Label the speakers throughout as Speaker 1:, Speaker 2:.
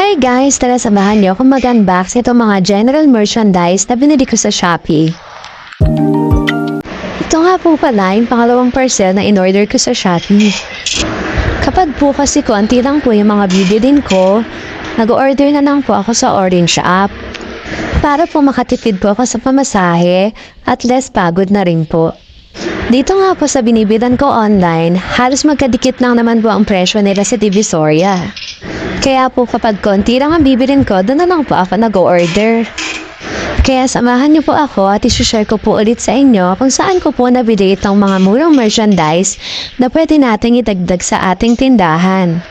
Speaker 1: Hi guys! Tara samahan niyo kung mag-unbox itong mga general merchandise na binili ko sa Shopee. Ito nga po pala yung pangalawang parcel na in-order ko sa Shopee. Kapag po kasi konti lang po yung mga bibilin ko, nag-order na lang po ako sa Orange app. Para po makatipid po ako sa pamasahe at less pagod na rin po. Dito nga po sa binibilan ko online, halos magkadikit lang naman po ang presyo nila sa Divisoria. Kaya po kapag konti lang ang bibilin ko, doon na lang po ako nag-order. Kaya samahan niyo po ako at isushare ko po ulit sa inyo kung saan ko po nabili itong mga murang merchandise na pwede nating itagdag sa ating tindahan.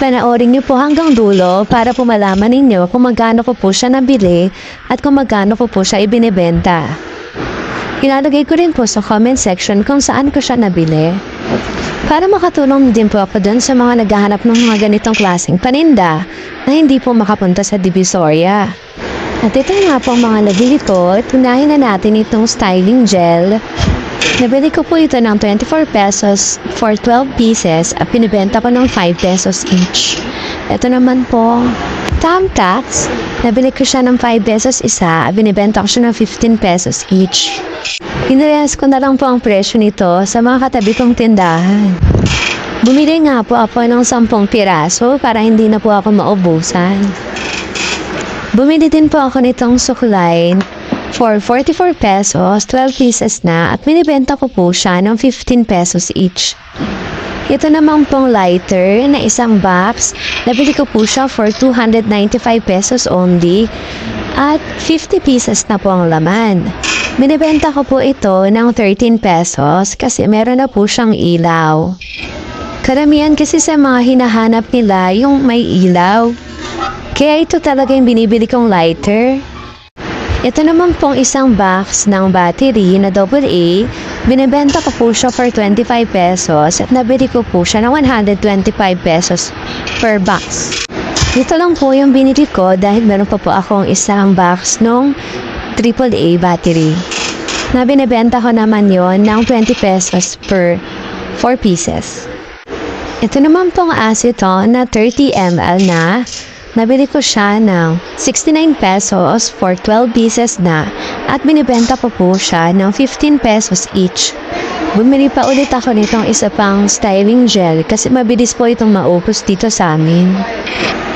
Speaker 1: Panoorin niyo po hanggang dulo para po malaman ninyo kung magkano ko po siya nabili at kung magkano ko po siya ibinibenta. Ilalagay ko rin po sa comment section kung saan ko siya nabili. Para makatulong din po ako dun sa mga naghahanap ng mga ganitong klaseng paninda na hindi po makapunta sa Divisoria. At ito nga po ang mga nabili ko. Tunahin na natin itong styling gel. Nabili ko po ito ng 24 pesos for 12 pieces at pinibenta ko ng 5 pesos each. Ito naman po, Tamtax. Nabili ko siya ng 5 pesos isa binibenta ko siya ng 15 pesos each. Pinarehas ko na lang po ang presyo nito sa mga katabi kong tindahan. Bumili nga po ako ng 10 piraso para hindi na po ako maubusan. Bumili din po ako nitong suklay for 44 pesos, 12 pieces na at binibenta ko po siya ng 15 pesos each. Ito naman pong lighter na isang box. Nabili ko po siya for 295 pesos only at 50 pieces na po ang laman. Binibenta ko po ito ng 13 pesos kasi meron na po siyang ilaw. Karamihan kasi sa mga hinahanap nila yung may ilaw. Kaya ito talaga yung binibili kong lighter. Ito naman pong isang box ng battery na AA. Binibenta ko po siya for 25 pesos at nabili ko po siya ng 125 pesos per box. Dito lang po yung binili ko dahil meron pa po akong isang box ng AAA battery. Na binibenta ko naman yon ng 20 pesos per 4 pieces. Ito naman pong acetone na 30 ml na Nabili ko siya ng 69 pesos for 12 pieces na at binibenta ko po siya ng 15 pesos each. Bumili pa ulit ako nitong isa pang styling gel kasi mabilis po itong maupos dito sa amin.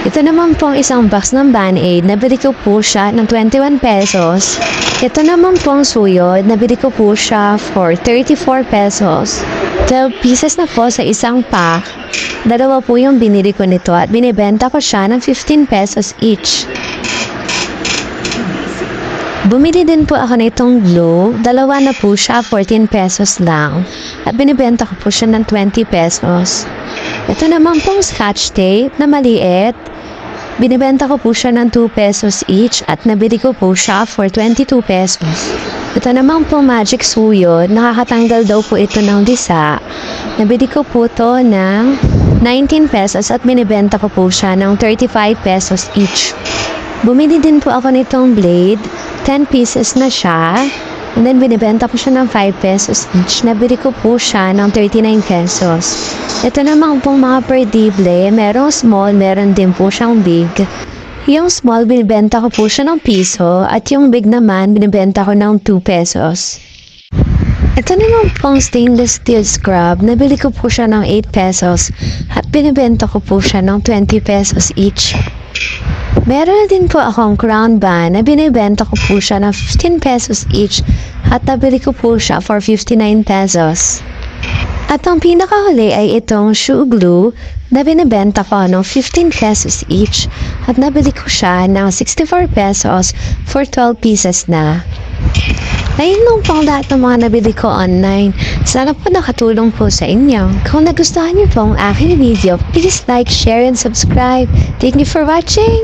Speaker 1: Ito naman pong isang box ng Band-Aid, nabili ko po siya ng 21 pesos. Ito naman pong suyod, nabili ko po siya for 34 pesos. 12 pieces na po sa isang pack. Dalawa po yung binili ko nito at binibenta ko siya ng 15 pesos each. Bumili din po ako nitong glue. Dalawa na po siya, 14 pesos lang. At binibenta ko po siya ng 20 pesos. Ito naman pong scotch tape na maliit. Binibenta ko po siya ng 2 pesos each at nabili ko po siya for 22 pesos. Ito naman po magic suyo, nakakatanggal daw po ito ng disa. Nabili ko po to ng 19 pesos at binibenta ko po siya ng 35 pesos each. Bumili din po ako nitong blade, 10 pieces na siya. And then binibenta ko siya ng 5 pesos each. Nabili ko po siya ng 39 pesos. Ito naman pong mga perdible, merong small, meron din po siyang big. Yung small, binibenta ko po siya ng piso at yung big naman, binibenta ko ng 2 pesos. Ito naman pong stainless steel scrub, nabili ko po siya ng 8 pesos at binibenta ko po siya ng 20 pesos each. Meron din po akong crown band na binibenta ko po siya ng 15 pesos each at nabili ko po siya for 59 pesos. At ang pinakahuli ay itong shoe glue na binibenta ko ng 15 pesos each at nabili ko siya ng 64 pesos for 12 pieces na. Ayun lang po ang lahat ng mga nabili ko online. Sana po nakatulong po sa inyo. Kung nagustuhan niyo po ang aking video, please like, share, and subscribe. Thank you for watching!